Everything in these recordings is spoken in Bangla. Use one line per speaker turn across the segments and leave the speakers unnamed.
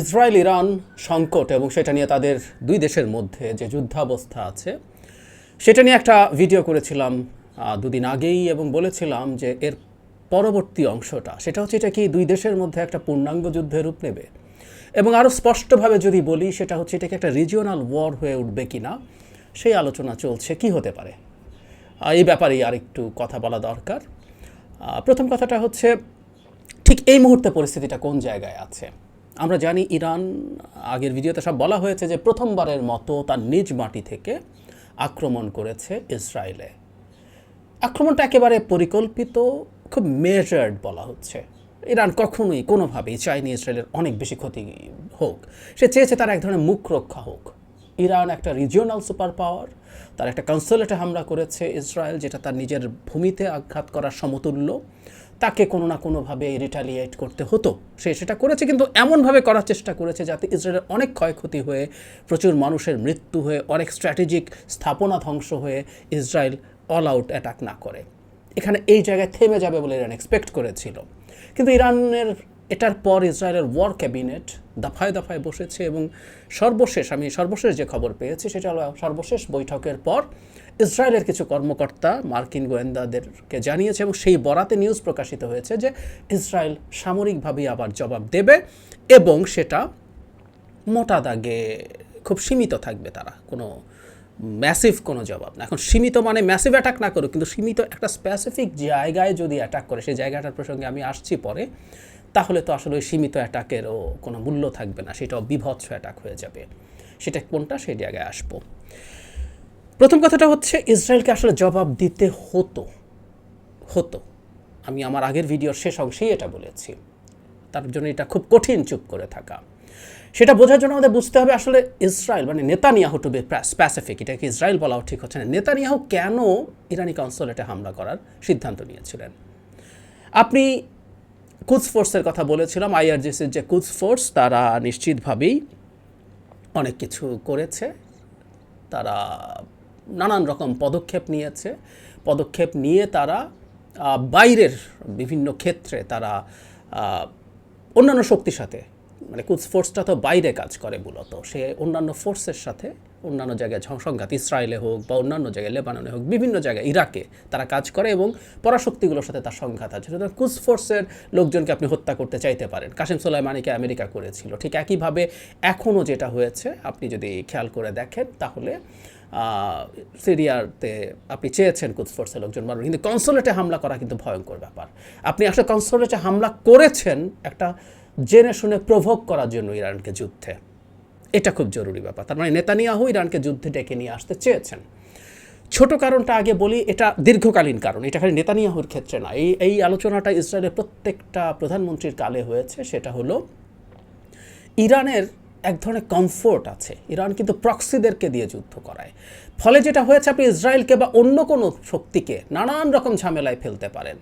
ইসরায়েল ইরান সংকট এবং সেটা নিয়ে তাদের দুই দেশের মধ্যে যে যুদ্ধাবস্থা আছে, সেটা নিয়ে একটা ভিডিও করেছিলাম দুদিন আগেই এবং বলেছিলাম যে এর পরবর্তী অংশটা, সেটা হচ্ছে এটা কি দুই দেশের মধ্যে একটা পূর্ণাঙ্গ যুদ্ধের রূপ নেবে? এবং আরও স্পষ্টভাবে যদি বলি, সেটা হচ্ছে এটাকে একটা রিজিওনাল ওয়ার হয়ে উঠবে কি না সেই আলোচনা চলছে, কি হতে পারে? এই ব্যাপারেই আর একটু কথা বলা দরকার। প্রথম কথাটা হচ্ছে, ঠিক এই মুহূর্তে পরিস্থিতিটা কোন জায়গায় আছে? আমরা জানি ইরান, আগের ভিডিওতে সব বলা হয়েছে যে প্রথমবারের মতো তার নিজ মাটি থেকে আক্রমণ করেছে ইসরায়েলে। আক্রমণটা একেবারে পরিকল্পিত, খুব মেজার্ড বলা হচ্ছে। ইরান কখনোই কোনোভাবেই চায়নি ইসরায়েলের অনেক বেশি ক্ষতি হোক। সে চেয়েছে তার এক ধরনের মুখ রক্ষা হোক। ইরান একটা রিজিওনাল সুপার পাওয়ার তার একটা কনসোলেটে হামলা করেছে ইসরায়েল, যেটা তার নিজের ভূমিতে আঘাত করার সমতুল্য। তাকে কোনো না কোনোভাবে রিটালিয়েট করতে হতো। সে সেটা করেছে কিন্তু এমনভাবে করার চেষ্টা করেছে যাতে ইসরায়েলের অনেক ক্ষয়ক্ষতি হয়ে, প্রচুর মানুষের মৃত্যু হয়ে, অনেক স্ট্র্যাটেজিক স্থাপনা ধ্বংস হয়ে ইসরায়েল অল আউট অ্যাটাক না করে। এখানে এই জায়গায় থেমে যাবে বলে ইরান এক্সপেক্ট করেছিল। কিন্তু ইরানের এটার পর ইসরায়েলের ওয়ার ক্যাবিনেট দফায় দফায় বসেছে এবং সর্বশেষ, আমি সর্বশেষ যে খবর পেয়েছি সেটা হলো সর্বশেষ বৈঠকের পর ইসরায়েলের কিছু কর্মকর্তা, মার্কিন গোয়েন্দাদেরকে জানিয়েছে এবং সেই বরাতে নিউজ প্রকাশিত হয়েছে যে ইসরায়েল সামরিকভাবেই আবার জবাব দেবে এবং সেটা মোটা দাগে খুব সীমিত থাকবে তারা। কোনো ম্যাসিভ কোনো জবাব না। এখন সীমিত মানে ম্যাসিভ অ্যাটাক না করুক, কিন্তু সীমিত একটা স্পেসিফিক জায়গায় যদি অ্যাটাক করে, সেই জায়গাটার প্রসঙ্গে আমি আসছি পরে। তাহলে তো আসলে সীমিত অ্যাটাকেরও কোনো মূল্য থাকবে না, সেটাও বিভৎস অ্যাটাক হয়ে যাবে। সেটা কোনটা সেই জায়গায় আসব। প্রথম কথাটা হচ্ছে, ইসরায়েলকে আসলে জবাব দিতে হতো হতো। আমি আমার আগের ভিডিওর শেষ অংশেই এটা বলেছি। তার জন্য এটা খুব কঠিন চুপ করে থাকা। সেটা বোঝার জন্য আমাদের বুঝতে হবে আসলে ইসরায়েল মানে নেতানিয়াহু টু বি স্প্যাসিফিক এটাকে ইসরায়েল বলাও ঠিক হচ্ছে না। নেতানিয়াহু কেন ইরানি কনসুলেটে হামলা করার সিদ্ধান্ত নিয়েছিলেন? আপনি কুচ ফোর্সের কথা বলেছিলাম আইআরজিসির যে কুচ ফোর্স তারা নিশ্চিতভাবেই অনেক কিছু করেছে। তারা নানান রকম পদক্ষেপ নিয়েছে। পদক্ষেপ নিয়ে তারা বাইরের বিভিন্ন ক্ষেত্রে তারা অন্যান্য শক্তির সাথে মানে কুচ ফোর্সটা তো বাইরে কাজ করে মূলত। সে অন্যান্য ফোর্সের সাথে অন্যান্য জায়গায় সংঘাত ইসরায়েলে হোক বা অন্যান্য জায়গায় লেবাননে হোক, বিভিন্ন জায়গায় ইরাকে তারা কাজ করে এবং পরাশক্তিগুলোর সাথে তার সংঘাত আছে। সুতরাং কুচ ফোর্সের লোকজনকে আপনি হত্যা করতে চাইতে পারেন। কাসিম সোলাইমানিকে আমেরিকা করেছিল। ঠিক একইভাবে এখনও যেটা হয়েছে, আপনি যদি খেয়াল করে দেখেন, তাহলে সিরিয়াতে আপনি চেয়েছেন কুচ ফোর্সের লোকজন মারবেন কিন্তু কনসোলেটে হামলা করা কিন্তু ভয়ঙ্কর ব্যাপার। আপনি আসলে কনসোলেটে হামলা করেছেন একটা জেনে শুনে প্রভোগ করার জন্য ইরানকে যুদ্ধে। এটা খুব জরুরি ব্যাপার। তার মানে নেতানিয়াহু ইরানকে যুদ্ধে ডেকে নিয়ে আসতে চেয়েছেন। ছোট কারণটা আগে বলি, এটা দীর্ঘকালীন কারণ। এটা খালি নেতানিয়াহুর ক্ষেত্রে না। এই এই আলোচনাটা ইসরায়েলের প্রত্যেকটা প্রধানমন্ত্রীর কালে হয়েছে। সেটা হলো, ইরানের এক ধরনের কমফোর্ট আছে। ইরান কিন্তু প্রক্সিদেরকে দিয়ে যুদ্ধ করায়। ফলে যেটা হয়েছে, আপনি ইসরায়েলকে বা অন্য কোনো শক্তিকে নানান রকম ঝামেলায় ফেলতে পারেন।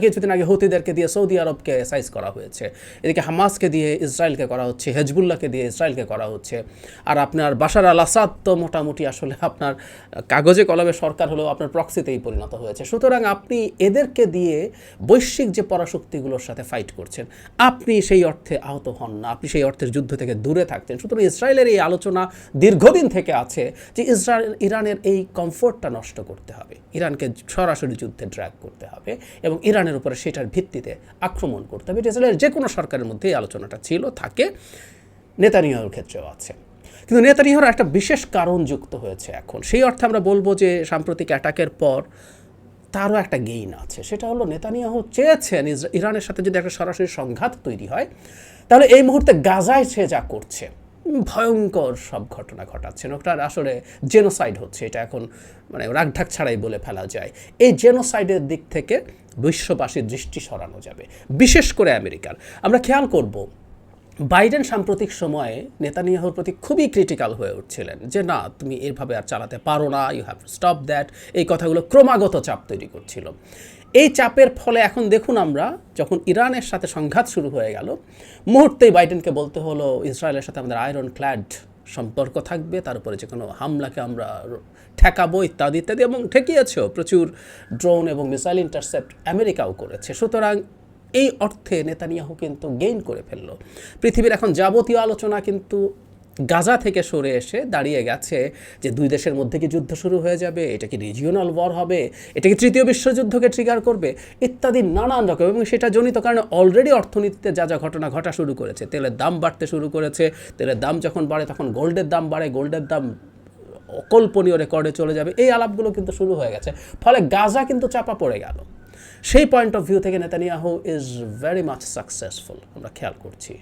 কিছুদিন আগে হুতিদেরকে দিয়ে সৌদি আরবকে সাইজ করা হয়েছে। এদিকে হামাসকে দিয়ে ইসরায়েলকে করা হচ্ছে, হেজবুল্লাহকে দিয়ে ইসরায়েলকে করা হচ্ছে। আর আপনার বাশার আল আসাদ তো মোটামুটি আসলে আপনার কাগজে কলমে সরকার হলেও আপনার প্রক্সিতেই পরিণত হয়েছে। সুতরাং আপনি এদেরকে দিয়ে বৈশ্বিক যে পরাশক্তিগুলোর সাথে ফাইট করছেন, আপনি সেই অর্থে আহত হন না। আপনি সেই অর্থের যুদ্ধ থেকে দূরে থাকছেন। সুতরাং ইসরায়েলের এই আলোচনা দীর্ঘদিন থেকে আছে যে ইসরায়েল, ইরানের এই কমফোর্টটা নষ্ট করতে হবে। ইরানকে সরাসরি যুদ্ধে ড্র্যাগ করতে হবে এবং ইরানের উপরে সেটার ভিত্তিতে আক্রমণ করতে হবে। ইসরায়েলের যে কোনো সরকারের মধ্যে এই আলোচনাটা ছিল, থাকে। নেতানিয়াহুর ক্ষেত্রেও আছে। কিন্তু নেতানিয়াহুর একটা বিশেষ কারণ যুক্ত হয়েছে এখন। সেই অর্থে আমরা বলব যে সাম্প্রতিক অ্যাটাকের পর তারও একটা গেইন আছে। সেটা হলো নেতানিয়াহু চেয়েছেন ইরানের সাথে যদি একটা সরাসরি সংঘাত তৈরি হয়, তাহলে এই মুহূর্তে গাজায় সে যা করছে ভয়ঙ্কর সব ঘটনা ঘটাচ্ছেন ওটার আসলে জেনোসাইড হচ্ছে, এটা এখন মানে রাগঢাক ছাড়াই বলে ফেলা যায়। এই জেনোসাইডের দিক থেকে বিশ্ববাসীর দৃষ্টি সরানো যাবে, বিশেষ করে আমেরিকার আমরা খেয়াল করব, বাইডেন সাম্প্রতিক সময়ে নেতানিয়াহুর প্রতি খুবই ক্রিটিক্যাল হয়ে উঠছিলেন, যে না, তুমি এভাবে আর চালাতে পারো না you have to stop that এই কথাগুলো ক্রমাগত চাপ তৈরি করছিল। এই চাপের ফলে এখন দেখুন আমরা, যখন ইরানের সাথে সংঘাত শুরু হয়ে গেল, মুহূর্তেই বাইডেনকে বলতে হলো, ইসরায়েলের সাথে আমাদের আয়রন ক্ল্যাড সম্পর্ক থাকবে, তার উপরে যে কোনো হামলাকে আমরা ঠেকাবো, ইত্যাদি ইত্যাদি, এবং ঠেকিয়েছেও প্রচুর ড্রোন এবং মিসাইল ইন্টারসেপ্ট আমেরিকাও করেছে। সুতরাং এই অর্থে নেতানিয়াহু কিন্তু গেইন করে ফেলল। পৃথিবীর এখন যাবতীয় আলোচনা কিন্তু গাজা থেকে সরে এসে দাঁড়িয়ে গেছে যে দুই দেশের মধ্যে কি যুদ্ধ শুরু হয়ে যাবে, এটা কি রিজিওনাল ওয়ার হবে, এটা কি তৃতীয় বিশ্বযুদ্ধকে ট্রিগার করবে, ইত্যাদি নানান রকম এবং সেটা জনিত কারণে অলরেডি অর্থনীতিতে যা যা ঘটনা ঘটা শুরু করেছে, তেলের দাম বাড়তে শুরু করেছে, তেলের দাম যখন বাড়ে তখন গোল্ডের দাম বাড়ে, গোল্ডের দাম অকল্পনীয় রেকর্ডে চলে যাবে, এই আলাপগুলো কিন্তু শুরু হয়ে গেছে, ফলে গাজা কিন্তু চাপা পড়ে গেল। সেই পয়েন্ট অফ ভিউ থেকে Netanyahu is very much successful আমরা খেয়াল করছি।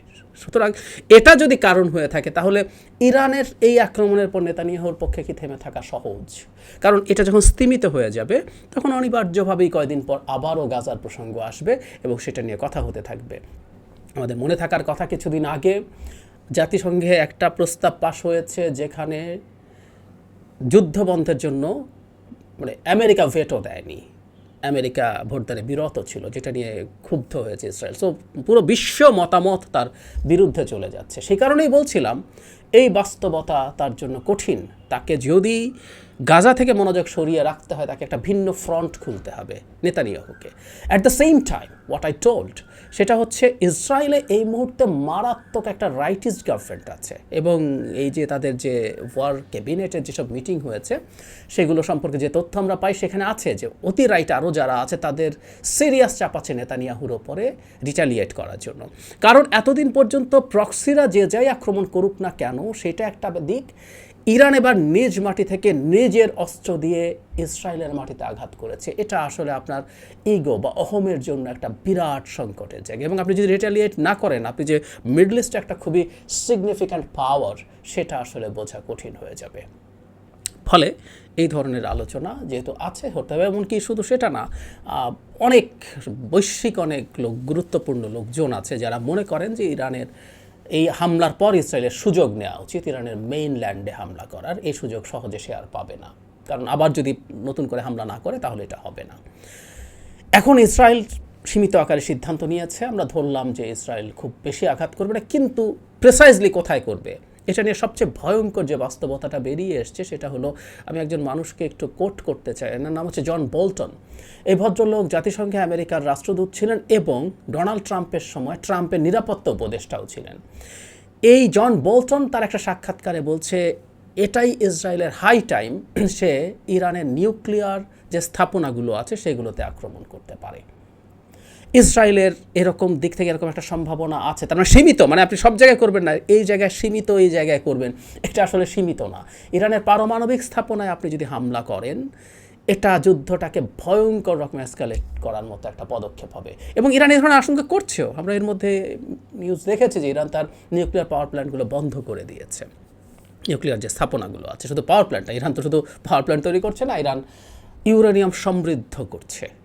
সুতরাং এটা যদি কারণ হয়ে থাকে, তাহলে ইরানের এই আক্রমণের পর নেতানিয়াহুর পক্ষে কি থেমে থাকা সহজ? কারণ এটা যখন স্তীমিত হয়ে যাবে, তখন অনিবার্যভাবেই কয়দিন পর আবারও গাজার প্রসঙ্গ আসবে এবং সেটা নিয়ে কথা হতে থাকবে। আমাদের মনে থাকার কথা কিছুদিন আগে জাতিসংঘে একটা প্রস্তাব পাশ হয়েছে যেখানে যুদ্ধবন্ধের জন্য মানে আমেরিকা ভেটো দেয়নি। আমেরিকা ভোটদানে বিরত ছিল, যেটা নিয়ে ক্ষুব্ধ হয়েছে ইসরায়েল। সো পুরো বিশ্ব মতামত তার বিরুদ্ধে চলে যাচ্ছে। সেই কারণেই বলছিলাম, এই বাস্তবতা তার জন্য কঠিন। তাকে যদি গাজা থেকে মনোযোগ সরিয়ে রাখতে হয়, তাকে একটা ভিন্ন ফ্রন্ট খুলতে হবে নেতানিয়াহুকে। At the same time what I told সেটা হচ্ছে ইসরায়েলে এই মুহূর্তে মারাত্মক একটা রাইটিস্ট গভর্নমেন্ট আছে এবং এই যে তাদের যে ওয়ার ক্যাবিনেটের যেসব মিটিং হয়েছে, সেগুলো সম্পর্কে যে তথ্য আমরা পাই সেখানে আছে যে অতি রাইট আরও যারা আছে তাদের সিরিয়াস চাপ আছে নেতানিয়াহুর ওপরে রিটালিয়েট করার জন্য। কারণ এতদিন পর্যন্ত প্রক্সিরা যে যাই আক্রমণ করুক না কেন, সেটা একটা দিক। ইরান এবার নিজ মাটি থেকে নিজের অস্ত্র দিয়ে ইসরায়েলের মাটিতে আঘাত করেছে। এটা আসলে আপনার ইগো বা অহমের জন্য একটা বিরাট সংকটের জায়গা। এবং আপনি যদি রিটালিয়েট না করেন, আপনি যে মিডল ইস্টে একটা খুবই সিগনিফিক্যান্ট পাওয়ার সেটা আসলে বোঝা কঠিন হয়ে যাবে। ফলে এই ধরনের আলোচনা যেহেতু আছে, হতে হবে, এমনকি শুধু সেটা না অনেক বৈশ্বিক, অনেক লোক, গুরুত্বপূর্ণ লোকজন আছে যারা মনে করেন যে ইরানের এই হামলার পর ইসরায়েলের সুযোগ নেওয়া উচিত। ইরানের মেইন ল্যান্ডে হামলা করার। এই সুযোগ সহজে সে আর পাবে না। কারণ আবার যদি নতুন করে হামলা না করে, তাহলে এটা হবে না। এখন ইসরায়েল সীমিত আকারে সিদ্ধান্ত নিয়েছে। আমরা ধরলাম যে ইসরায়েল খুব বেশি আঘাত করবে না, কিন্তু প্রেসাইজলি কোথায় করবে? এটা নিয়ে সবচেয়ে ভয়ঙ্কর যে বাস্তবতাটা বেরিয়ে এসছে সেটা হলো, আমি একজন মানুষকে একটু কোট করতে চাই। এনার নাম হচ্ছে জন বোল্টন। এই ভদ্রলোক জাতিসংঘে আমেরিকার রাষ্ট্রদূত ছিলেন এবং ডোনাল্ড ট্রাম্পের সময় ট্রাম্পের নিরাপত্তা উপদেষ্টাও ছিলেন। এই জন বোল্টন তার একটা সাক্ষাৎকারে বলছে, এটাই ইসরায়েলের হাই টাইম সে ইরানের নিউক্লিয়ার যে স্থাপনাগুলো আছে সেগুলোতে আক্রমণ করতে পারে। ইসরায়েলের এরকম দিক থেকে এরকম একটা সম্ভাবনা আছে। তার মানে সীমিত মানে আপনি সব জায়গায় করবেন না, এই জায়গায় সীমিত, এই জায়গায় করবেন। এটা আসলে সীমিত না। ইরানের পারমাণবিক স্থাপনায় আপনি যদি হামলা করেন, এটা যুদ্ধটাকে ভয়ঙ্কর রকম এসকালেট করার মতো একটা পদক্ষেপ হবে। এবং ইরান এই ধরনের আশঙ্কা করছেও। আমরা এর মধ্যে নিউজ দেখেছি যে ইরান তার নিউক্লিয়ার পাওয়ার প্ল্যান্টগুলো বন্ধ করে দিয়েছে। নিউক্লিয়ার যে স্থাপনাগুলো আছে, শুধু পাওয়ার প্ল্যান্টটা ইরান তো শুধু পাওয়ার প্ল্যান্ট তৈরি করছে না, ইরান ইউরেনিয়াম সমৃদ্ধ করছে।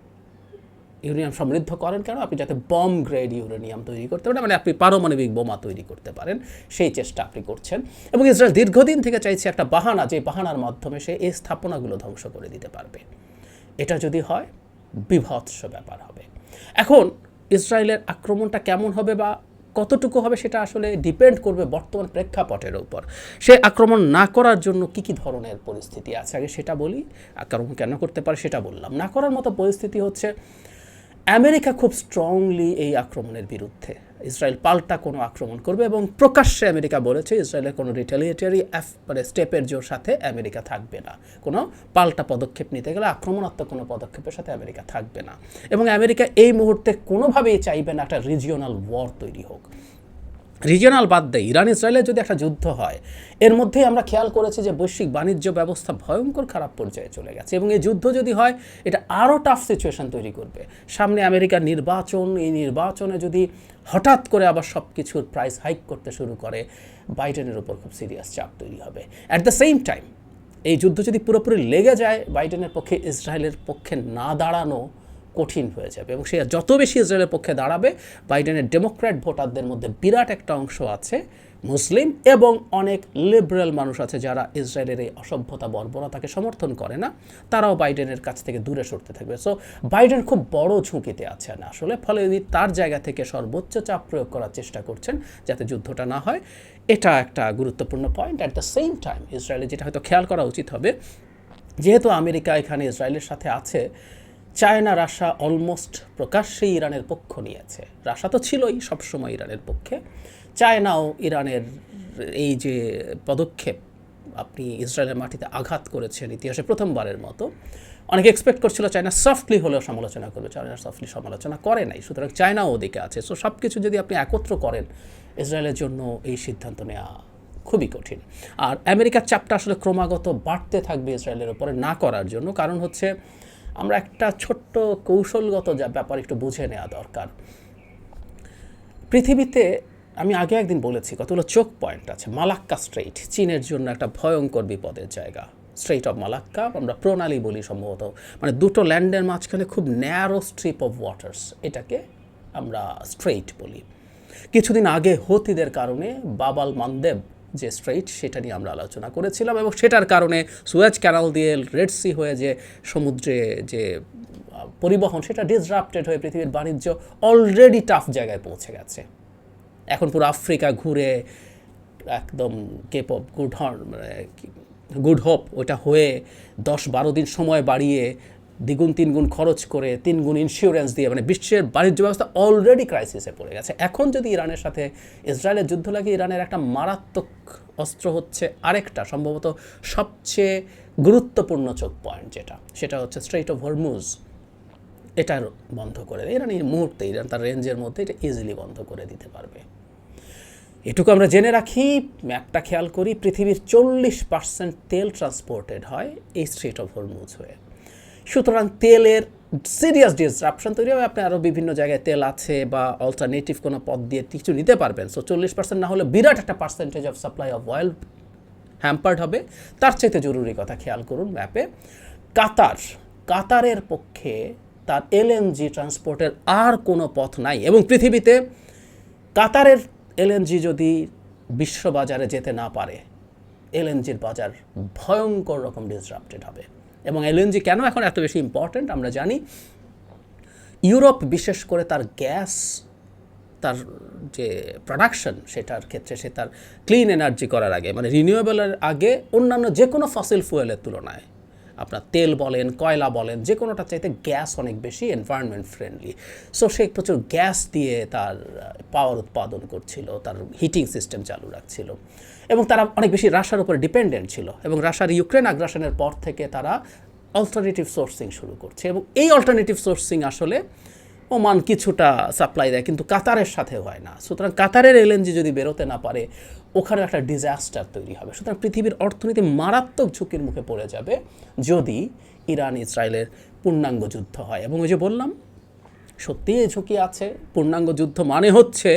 ইউরেনিয়াম সমৃদ্ধ করেন কেন? আপনি যাতে বম গ্রেড ইউরেনিয়াম তৈরি করতে পারেন মানে আপনি পারমাণবিক বোমা তৈরি করতে পারেন, সেই চেষ্টা আপনি করছেন। এবং ইসরায়েল দীর্ঘদিন থেকে চাইছে একটা বাহানা, যে বাহানার মাধ্যমে সে এই স্থাপনাগুলো ধ্বংস করে দিতে পারবে। এটা যদি হয়, বিভৎস ব্যাপার হবে। এখন ইসরায়েলের আক্রমণটা কেমন হবে বা কতটুকু হবে সেটা আসলে ডিপেন্ড করবে বর্তমান প্রেক্ষাপটের উপর। সে আক্রমণ না করার জন্য কি কি ধরনের পরিস্থিতি আছে? আগে সেটা বলি, আক্রমণ কেন করতে পারে সেটা বললাম। না করার মতো পরিস্থিতি হচ্ছে আমেরিকা খুব স্ট্রংলি এই আক্রমণের বিরুদ্ধে। ইসরায়েল পাল্টা কোনো আক্রমণ করবে এবং প্রকাশ্যে আমেরিকা বলেছে ইসরায়েলের কোনো রিটালিয়েটারি মানে স্টেপের জোর সাথে আমেরিকা থাকবে না। কোনো পাল্টা পদক্ষেপ নিতে গেলে আক্রমণাত্মক কোনো পদক্ষেপের সাথে আমেরিকা থাকবে না। এবং আমেরিকা এই মুহূর্তে কোনোভাবেই চাইবে না একটা রিজিওনাল ওয়ার তৈরি হোক। রিজিয়নাল বাদ দেয় ইরান ইসরায়েলের যদি একটা যুদ্ধ হয়, এর মধ্যেই আমরা খেয়াল করেছি যে বৈশ্বিক বাণিজ্য ব্যবস্থা ভয়ঙ্কর খারাপ পর্যায়ে চলে গেছে এবং এই যুদ্ধ যদি হয়, এটা আরও টাফ সিচুয়েশন তৈরি করবে। সামনে আমেরিকার নির্বাচন, এই নির্বাচনে যদি হঠাৎ করে আবার সব কিছুর প্রাইস হাইক করতে শুরু করে, বাইডেনের উপর খুব সিরিয়াস চাপ তৈরি হবে। অ্যাট দ্য সেম টাইম এই যুদ্ধ যদি পুরোপুরি লেগে যায়, বাইডেনের পক্ষে ইসরায়েলের পক্ষে না দাঁড়ানো কঠিন হয়ে যাবে এবং সে যত বেশি ইসরায়েলের পক্ষে দাঁড়াবে, বাইডেনের ডেমোক্র্যাট ভোটারদের মধ্যে বিরাট একটা অংশ আছে মুসলিম এবং অনেক লিবারেল মানুষ আছে যারা ইসরায়েলের এই অসভ্যতা, বর্বরতাকে সমর্থন করে না। তারাও বাইডেনের কাছ থেকে দূরে সরতে থাকবে। সো বাইডেন খুব বড় ঝুঁকিতে আছেন আসলে ফলে উনি তার জায়গা থেকে সর্বোচ্চ চাপ প্রয়োগ করার চেষ্টা করছেন যাতে যুদ্ধটা না হয়। এটা একটা গুরুত্বপূর্ণ point at the same time ইসরায়েলের যেটা হয়তো খেয়াল করা উচিত হবে, যেহেতু আমেরিকা এখানে ইসরায়েলের সাথে আছে চায়না রাশা অলমোস্ট প্রকাশ্যেই ইরানের পক্ষ নিয়েছে। রাশা তো ছিলই সবসময় ইরানের পক্ষে। চায়নাও ইরানের এই যে পদক্ষেপ আপনি ইসরায়েলের মাটিতে আঘাত করেছেন ইতিহাসে প্রথমবারের মতো, অনেকে এক্সপেক্ট করছিল চায়না সফটলি হলেও সমালোচনা করবে। চায়না সফটলি সমালোচনা করে নাই, সুতরাং চায়নাও ওদিকে আছে। সো সব কিছু যদি আপনি একত্র করেন, ইসরায়েলের জন্য এই সিদ্ধান্ত নেওয়া খুবই কঠিন। আর আমেরিকার চাপটা আসলে ক্রমাগত বাড়তে থাকবে ইসরায়েলের ওপরে না করার জন্য। কারণ হচ্ছে আমরা একটা ছোট্ট কৌশলগত যা ব্যাপার একটু বুঝে নেওয়া দরকার। পৃথিবীতে আমি আগে একদিন বলেছি, কতগুলো চোখ পয়েন্ট আছে? মালাক্কা স্ট্রেইট চীনের জন্য একটা ভয়ঙ্কর বিপদের জায়গা। স্ট্রেইট অফ মালাক্কা, আমরা প্রণালী বলি সম্ভবত। মানে দুটো ল্যান্ডের মাঝখানে খুব ন্যারো স্ট্রিপ অফ ওয়াটার্স এটাকে আমরা স্ট্রেইট বলি। কিছুদিন আগে হতিদের কারণে বাবাল মানদেব যে স্ট্রেইট সেটা নিয়ে আমরা আলোচনা করেছিলাম এবং সেটার কারণে সুয়েজ ক্যানাল দিয়ে রেড সি হয়ে যে সমুদ্রে যে পরিবহন সেটা ডিসরাপ্টেড হয়ে পৃথিবীর বাণিজ্য অলরেডি টাফ জায়গায় পৌঁছে গেছে। এখন পুরো আফ্রিকা ঘুরে একদম কেপ অফ গুড হর্ন মানে গুড হোপ ওটা হয়ে দশ বারো দিন সময় বাড়িয়ে দ্বিগুণ, তিনগুণ খরচ করে তিনগুণ ইন্স্যুরেন্স দিয়ে মানে বিশ্বের বাণিজ্য ব্যবস্থা অলরেডি ক্রাইসিসে পড়ে গেছে। এখন যদি ইরানের সাথে ইসরায়েলের যুদ্ধ লাগে ইরানের একটা মারাত্মক অস্ত্র হচ্ছে আরেকটা, সম্ভবত সবচেয়ে গুরুত্বপূর্ণ চোখ পয়েন্ট যেটা, সেটা হচ্ছে স্ট্রেইট অফ হরমুজ এটার বন্ধ করে দেয়। ইরান এই মুহূর্তে, ইরান তার রেঞ্জের মধ্যে এটা ইজিলি বন্ধ করে দিতে পারবে। এটুকু আমরা জেনে রাখি ম্যাপটা খেয়াল করি, পৃথিবীর চল্লিশ পার্সেন্ট তেল ট্রান্সপোর্টেড হয় এই স্ট্রেট অফ হরমুজ হয়ে। সুতরাং তেলের সিরিয়াস ডিসরাপশন তৈরি হবে। আপনি আরও বিভিন্ন জায়গায় তেল আছে বা অল্টারনেটিভ কোনো পথ দিয়ে কিছু নিতে পারবেন। সো চল্লিশ পার্সেন্ট না হলে বিরাট একটা percentage of supply of oil hampered হবে। তার চাইতে জরুরি কথা খেয়াল করুন ম্যাপে কাতার, কাতারের পক্ষে তার এলএনজি ট্রান্সপোর্টের আর কোনো পথ নাই এবং পৃথিবীতে কাতারের এলএনজি যদি বিশ্ববাজারে যেতে না পারে এলএনজির বাজার ভয়ঙ্কর রকম ডিসরাপ্টেড হবে। এবং এলএনজি কেন এখন এত বেশি ইম্পর্ট্যান্ট আমরা জানি, ইউরোপ বিশেষ করে তার গ্যাস, তার যে প্রোডাকশন সেটার ক্ষেত্রে সে তার ক্লিন এনার্জি করার আগে মানে রিনিউয়েবলের আগে অন্যান্য যে কোনো ফসিল ফুয়েলের তুলনায়, আপনার তেল বলেন, কয়লা বলেন, যে কোনোটা চাইতে গ্যাস অনেক বেশি এনভায়রনমেন্ট ফ্রেন্ডলি সো সে প্রচুর গ্যাস দিয়ে তার পাওয়ার উৎপাদন করছিল, তার হিটিং সিস্টেম চালু রাখছিল। এবং তারা অনেক বেশি রাশার উপর ডিপেন্ডেন্ট ছিল এবং রাশার ইউক্রেন আগ্রাসনের পর থেকে তারা অল্টারনেটিভ সোর্সিং শুরু করছে এবং এই অল্টারনেটিভ সোর্সিং আসলে ওমান কিছুটা সাপ্লাই দেয়, কিন্তু কাতারের সাথে হয় না। সুতরাং কাতারের এলএনজি যদি বেরোতে না পারে ওখানে একটা ডিজাস্টার তৈরি হবে। সুতরাং পৃথিবীর অর্থনীতি মারাত্মক ঝুঁকির মুখে পড়ে যাবে যদি ইরান ইসরায়েলের পূর্ণাঙ্গ যুদ্ধ হয়। এবং ওই যে বললাম সত্যি এই ঝুঁকি আছে? পূর্ণাঙ্গ যুদ্ধ মানে হচ্ছে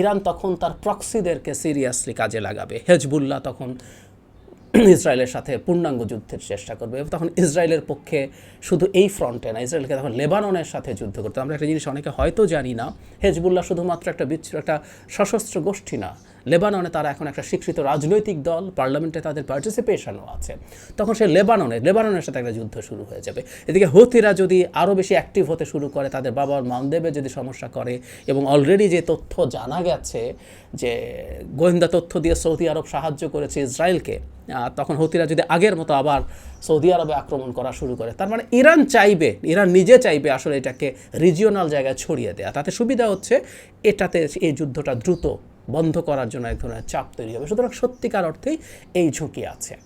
ইরান তখন তার প্রক্সিদেরকে সিরিয়াসলি কাজে লাগাবে। হেজবুল্লাহ তখন ইসরায়েলের সাথে পূর্ণাঙ্গ যুদ্ধের চেষ্টা করবে তখন ইসরায়েলের পক্ষে শুধু এই ফ্রন্টে না, ইসরায়েলকে তখন লেবাননের সাথে যুদ্ধ করতে আমরা একটা জিনিস অনেকে হয়তো জানি না, হেজবুল্লাহ শুধুমাত্র একটা বিচ্ছু একটা সশস্ত্র গোষ্ঠী না। লেবাননে তারা এখন একটা স্বীকৃত রাজনৈতিক দল, পার্লামেন্টে তাদের পার্টিসিপেশনও আছে। তখন সে লেবাননে, লেবাননের সাথে একটা যুদ্ধ শুরু হয়ে যাবে। এদিকে হুতিরা যদি আরও বেশি অ্যাক্টিভ হতে শুরু করে, তাদের বাবার মানদেবে যদি সমস্যা করে, এবং অলরেডি যে তথ্য জানা গেছে যে গোয়েন্দা তথ্য দিয়ে সৌদি আরব সাহায্য করেছে ইসরায়েলকে তখন হতিরা যদি আগের মতো আবার সৌদি আরবে আক্রমণ করা শুরু করে, তার মানে ইরান চাইবে, ইরান নিজে চাইবে আসলে এটাকে রিজিওনাল জায়গায় ছড়িয়ে দেওয়া তাতে সুবিধা হচ্ছে, এটাতে এই যুদ্ধটা দ্রুত বন্ধ করার জন্য এক ধরনের চাপ তৈরি হবে। সুতরাং সত্যিকার অর্থেই এই ঝুঁকি আছে।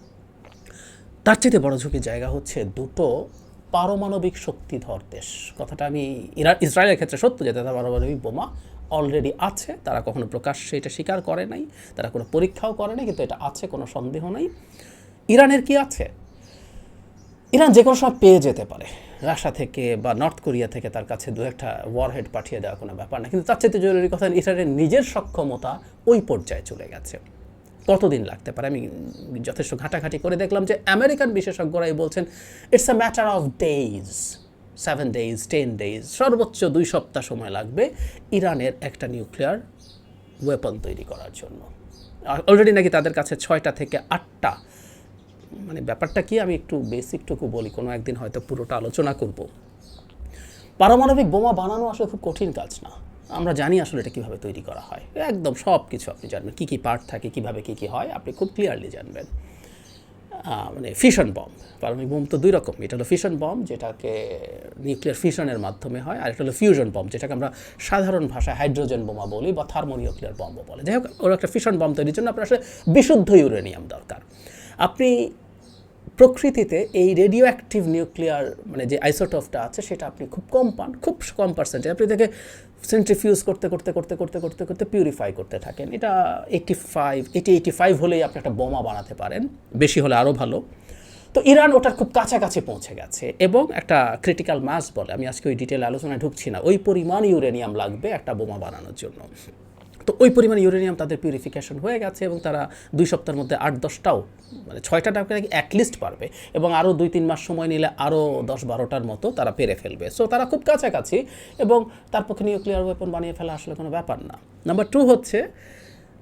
তার চেয়ে বড় ঝুঁকির জায়গা হচ্ছে দুটো পারমাণবিক শক্তিধর দেশ। কথাটা আমি ইসরায়েলের ক্ষেত্রে সত্য যে তাদের পারমাণবিক বোমা অলরেডি আছে। তারা কখনো প্রকাশ্যে এটা স্বীকার করে নাই। তারা কোনো পরীক্ষাও করে নাই, কিন্তু এটা আছে, কোনো সন্দেহ নাই। ইরানের কি আছে? ইরান যে কোনো সময় পেয়ে যেতে পারে। রাশিয়া থেকে বা নর্থ কোরিয়া থেকে তার কাছে দু একটা ওয়ারহেড পাঠিয়ে দেওয়া কোনো ব্যাপার না। কিন্তু তার চাইতে জরুরি কথা ইরানের নিজের সক্ষমতা ওই পর্যায়ে চলে গেছে। কতদিন লাগতে পারে। আমি যথেষ্ট ঘাটাঘাটি করে দেখলাম যে আমেরিকান বিশেষজ্ঞরাই বলছেন it's a matter of days seven days ten days সর্বোচ্চ দুই সপ্তাহ সময় লাগবে ইরানের একটা নিউক্লিয়ার ওয়েপন তৈরি করার জন্য। অলরেডি নাকি তাদের কাছে ছয়টা থেকে আটটা মানে ব্যাপারটা কি আমি একটু বেসিকটুকু বলি, কোনো একদিন হয়তো পুরোটা আলোচনা করব। পারমাণবিক বোমা বানানো আসলে খুব কঠিন কাজ না। আমরা জানি আসলে এটা কীভাবে তৈরি করা হয়। একদম সব কিছু আপনি জানবেন, কী কী পার্ট থাকে, কীভাবে কী কী হয়, আপনি খুব ক্লিয়ারলি জানবেন। মানে ফিশন বম পারমাণবিক বোম তো দুই রকম, এটা হলো ফিশন বম যেটাকে নিউক্লিয়ার ফিশনের মাধ্যমে হয়, আর এটা হলো ফিউশন বম যেটাকে আমরা সাধারণ ভাষায় হাইড্রোজেন বোমা বলি বা থার্মোনিউক্লিয়ার বম্বও বলে। যাই হোক, ওর একটা ফিশন বম তৈরির জন্য আপনার আসলে বিশুদ্ধ ইউরেনিয়াম দরকার। আপনি প্রকৃতিতে এই রেডিও অ্যাক্টিভ নিউক্লিয়ার মানে যে আইসোটপটা আছে, সেটা আপনি খুব কম পান, খুব কম পার্সেন্টেজ আপনি দেখে সেন্ট্রিফিউজ করতে করতে করতে করতে করতে করতে পিউরিফাই করতে থাকেন। এটা eighty five eighty eighty five হলেই আপনি একটা বোমা বানাতে পারেন, বেশি হলে আরও ভালো। তো ইরান ওটার খুব কাছাকাছি পৌঁছে গেছে এবং একটা ক্রিটিক্যাল মাস বলে, আমি আজকে ওই ডিটেল আলোচনায় ঢুকছি না, ওই পরিমাণ ইউরেনিয়াম লাগবে একটা বোমা বানানোর জন্য। তো ওই পরিমাণ ইউরেনিয়াম তাদের পিউরিফিকেশন হয়ে গেছে এবং তারা দুই সপ্তাহের মধ্যে আট দশটাও মানে ছয়টা টাকা নাকি অ্যাটলিস্ট পারবে এবং আরও দুই তিন মাস সময় নিলে আরও দশ বারোটার মতো তারা পেরে ফেলবে। সো তারা খুব কাছাকাছি এবং তার পক্ষে নিউক্লিয়ার ওয়েপন বানিয়ে ফেলা আসলে কোনো ব্যাপার না। নাম্বার টু হচ্ছে,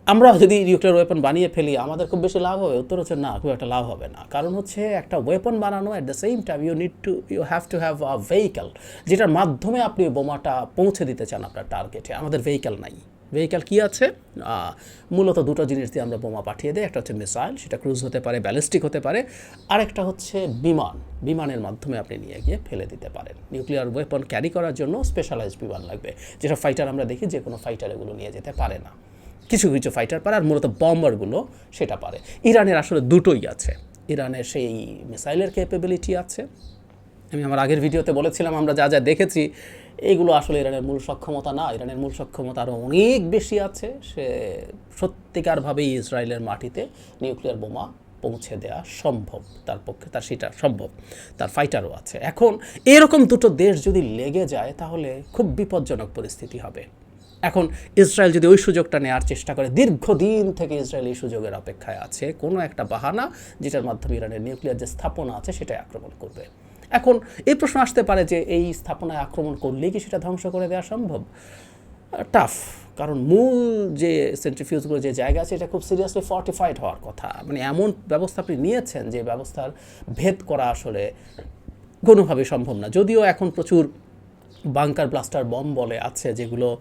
আমরা যদি নিউক্লিয়ার ওয়েপন বানিয়ে ফেলি, আমাদের খুব বেশি লাভ হবে। উত্তর হচ্ছে না, খুব একটা লাভ হবে না। কারণ হচ্ছে একটা ওয়েপন বানানো at the same time you need to you have to have a vehicle যেটার মাধ্যমে আপনি বোমাটা পৌঁছে দিতে চান আপনার টার্গেটে আমাদের ভেহিক্যাল নাই। ভেহিক্যাল কী আছে? মূলত দুটো জিনিস দিয়ে আমরা বোমা পাঠিয়ে দিই। একটা হচ্ছে মিসাইল, সেটা ক্রুজ হতে পারে, ব্যালিস্টিক হতে পারে। আরেকটা হচ্ছে বিমান। বিমানের মাধ্যমে আপনি নিয়ে গিয়ে ফেলে দিতে পারেন। নিউক্লিয়ার ওয়েপন ক্যারি করার জন্য স্পেশালাইজড বিমান লাগবে। যেটা ফাইটার আমরা দেখি, যে কোনো ফাইটার এগুলো নিয়ে যেতে পারে না। কিছু কিছু ফাইটার পারে, আর মূলত বম্বারগুলো সেটা পারে। ইরানের আসলে দুটোই আছে। ইরানের সেই মিসাইলের ক্যাপেবিলিটি আছে। আমি আমার আগের ভিডিওতে বলেছিলাম, আমরা যা যা দেখেছি এইগুলো আসলে ইরানের মূল সক্ষমতা না। ইরানের মূল সক্ষমতা আরও অনেক বেশি আছে। সে সত্যিকারভাবেই ইসরায়েলের মাটিতে নিউক্লিয়ার বোমা পৌঁছে দেওয়া সম্ভব। তার পক্ষে তার সেটা সম্ভব। তার ফাইটারও আছে। এখন এরকম দুটো দেশ যদি লেগে যায়, তাহলে খুব বিপজ্জনক পরিস্থিতি হবে। এখন ইসরায়েল যদি ওই সুযোগটা নেওয়ার চেষ্টা করে, দীর্ঘদিন থেকে ইসরায়েল এই সুযোগের অপেক্ষায় আছে। কোনো একটা বাহানা যেটার মাধ্যমে ইরানের নিউক্লিয়ার যে স্থাপনা আছে, সেটাই আক্রমণ করবে। এখন এই প্রশ্ন আসতে পারে যে এই স্থাপনায় আক্রমণ করলে কি সেটা ধ্বংস করে দেওয়া সম্ভব? টাফ কারণ মূল যে সেন্ট্রিফিউজগুলো যে জায়গা আছে, এটা খুব সিরিয়াসলি ফর্টিফাইড হওয়ার কথা। মানে এমন ব্যবস্থা আপনি নিয়েছেন যে ব্যবস্থার ভেদ করা আসলে কোনোভাবে সম্ভব না। যদিও এখন প্রচুর বাংকার ব্লাস্টার বম বলে আছে, যেগুলো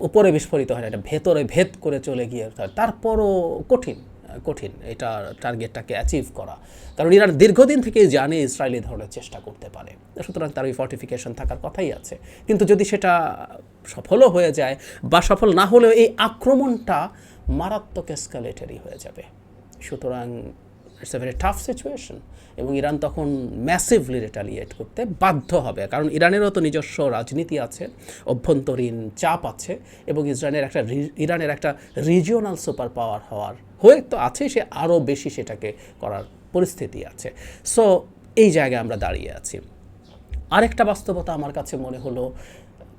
উপরে বিস্ফোরিত হয় না, এটা ভেতরে ভেদ করে চলে গিয়ে তার- তারপরও কঠিন। কঠিন এটা টার্গেটটাকে অ্যাচিভ করা। কারণ ইরান দীর্ঘদিন থেকে জানে ইসরায়েল এই ধরনের চেষ্টা করতে পারে। সুতরাং তার ওই ফর্টিফিকেশন থাকার কথাই আছে। কিন্তু যদি সেটা সফলও হয়ে যায় বা সফল না হলেও এই আক্রমণটা মারাত্মক এসকালেটারি হয়ে যাবে। সুতরাং it's a very tough situation এবং ইরান তখন ম্যাসিভলি রিটালিয়েট করতে বাধ্য হবে। কারণ ইরানেরও তো নিজস্ব রাজনীতি আছে, অভ্যন্তরীণ চাপ আছে এবং ইসরায়েলের একটা ইরানের একটা রিজিওনাল সুপার পাওয়ার হওয়ার হয়ে তো আছে, সে আরও বেশি সেটাকে করার পরিস্থিতি আছে। সো এই জায়গায় আমরা দাঁড়িয়ে আছি। আরেকটা বাস্তবতা আমার কাছে মনে হলো,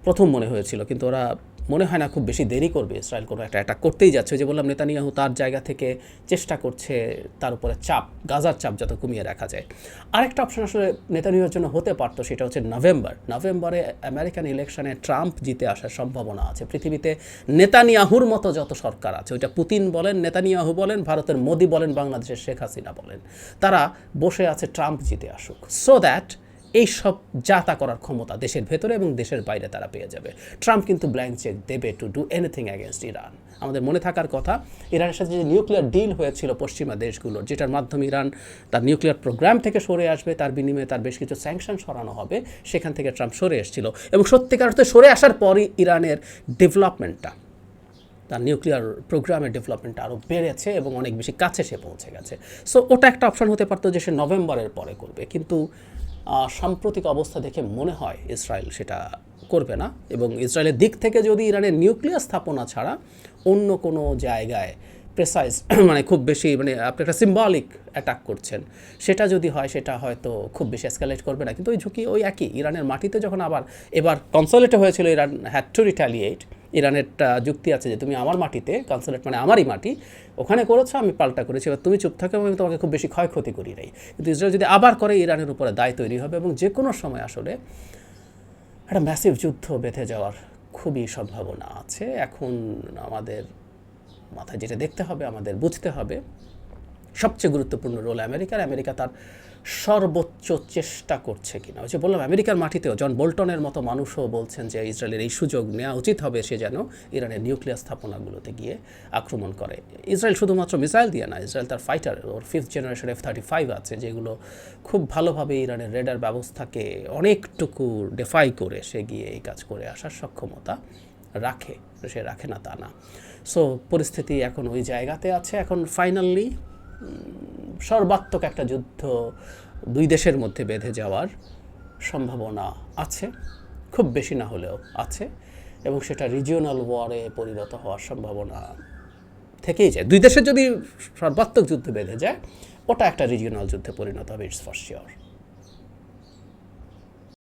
প্রথম মনে হয়েছিল, কিন্তু ওরা মনে হয় না খুব বেশি দেরি করবে ইসরায়েল কোনো একটা অ্যাটাক করতেই যাচ্ছে। যে বললাম, নেতানিয়াহু তার জায়গা থেকে চেষ্টা করছে, তার উপরে চাপ, গাজার চাপ যত কমিয়ে রাখা যায়। আরেকটা অপশন আসলে নেতানিয়াহুর জন্য হতে পারতো, সেটা হচ্ছে নভেম্বর। নভেম্বরে আমেরিকান ইলেকশনে ট্রাম্প জিতে আসার সম্ভাবনা আছে। পৃথিবীতে নেতানিয়াহুর মতো যত সরকার আছে, ওইটা পুতিন বলেন, নেতানিয়াহু বলেন, ভারতের মোদি বলেন, বাংলাদেশের শেখ হাসিনা বলেন, তারা বসে আছে ট্রাম্প জিতে আসুক। সো দ্যাট এই সব যাতা করার ক্ষমতা দেশের ভেতরে এবং দেশের বাইরে তারা পেয়ে যাবে। ট্রাম্প কিন্তু ব্ল্যাঙ্ক চেক দেবে to do anything against Iran. আমাদের মনে থাকার কথা, ইরানের সাথে যে নিউক্লিয়ার ডিল হয়েছিল পশ্চিমা দেশগুলোর, যেটার মাধ্যমে ইরান তার নিউক্লিয়ার প্রোগ্রাম থেকে সরে আসবে, তার বিনিময়ে তার বেশ কিছু স্যাংশন সরানো হবে, সেখান থেকে ট্রাম্প সরে এসেছিল। এবং সত্যিকার অর্থে সরে আসার পরই ইরানের ডেভেলপমেন্টটা, তার নিউক্লিয়ার প্রোগ্রামের ডেভেলপমেন্ট আরও বেড়েছে এবং অনেক বেশি কাছে সে পৌঁছে গেছে। সো ওটা একটা অপশন হতে পারতো যে সে নভেম্বরের পরে করবে। কিন্তু সাম্প্রতিক অবস্থা দেখে মনে হয় ইসরায়েল সেটা করবে না। এবং ইসরায়েলের দিক থেকে যদি ইরানের নিউক্লিয়ার স্থাপনা ছাড়া অন্য কোনো জায়গায় প্রেসাইজ মানে খুব বেশি মানে আপনি একটা সিম্বলিক অ্যাটাক করছেন। সেটা যদি হয়, সেটা হয়তো খুব বেশি এসকালেট করবে না। কিন্তু ওই ঝুঁকি ওই একই। ইরানের মাটিতে যখন আবার, এবার কনসোলেটে হয়েছিল, ইরান হ্যাড টু রিটালিয়েট ইরানের যুক্তি আছে যে, তুমি আমার মাটিতে কনসোলেট মানে আমারই মাটি, ওখানে করেছ, আমি পাল্টা করেছি। এবার তুমি চুপ থাকো আমি তোমাকে খুব বেশি ক্ষয়ক্ষতি করি নাই। কিন্তু ইসরায়েল যদি আবার করে, ইরানের উপরে দায় তৈরি হবে এবং যে কোনো সময় আসলে একটা ম্যাসিভ যুদ্ধ বেঁধে যাওয়ার খুবই সম্ভাবনা আছে। এখন আমাদের মাথায় যেটা দেখতে হবে, আমাদের বুঝতে হবে। সবচেয়ে গুরুত্বপূর্ণ রোল আমেরিকার, আমেরিকা তার সর্বোচ্চ চেষ্টা করছে কিনা। ওই যে বললাম, আমেরিকার মাটিতেও জন বোল্টনের মতো মানুষও বলছেন যে ইসরায়েলের এই সুযোগ নেওয়া উচিত হবে সে যেন ইরানের নিউক্লিয়ার স্থাপনাগুলোতে গিয়ে আক্রমণ করে। ইসরায়েল শুধুমাত্র মিসাইল দিয়ে না, ইসরায়েল তার ফাইটার ওর fifth generation F thirty five আছে, যেগুলো খুব ভালোভাবে ইরানের রেডার ব্যবস্থাকে অনেকটুকু ডেফাই করে সে গিয়ে এই কাজ করে আসার সক্ষমতা রাখে। সে রাখে না তা না। সো পরিস্থিতি এখন ওই জায়গাতে আছে। এখন ফাইনালি সর্বাত্মক একটা যুদ্ধ দুই দেশের মধ্যে বেঁধে যাওয়ার সম্ভাবনা আছে। খুব বেশি না হলেও আছে। এবং সেটা রিজিওনাল ওয়ারে পরিণত হওয়ার সম্ভাবনা থেকেই যায়। দুই দেশের যদি সর্বাত্মক যুদ্ধ বেঁধে যায়, ওটা একটা রিজিওনাল যুদ্ধে পরিণত হবে ইটস ফর শিওর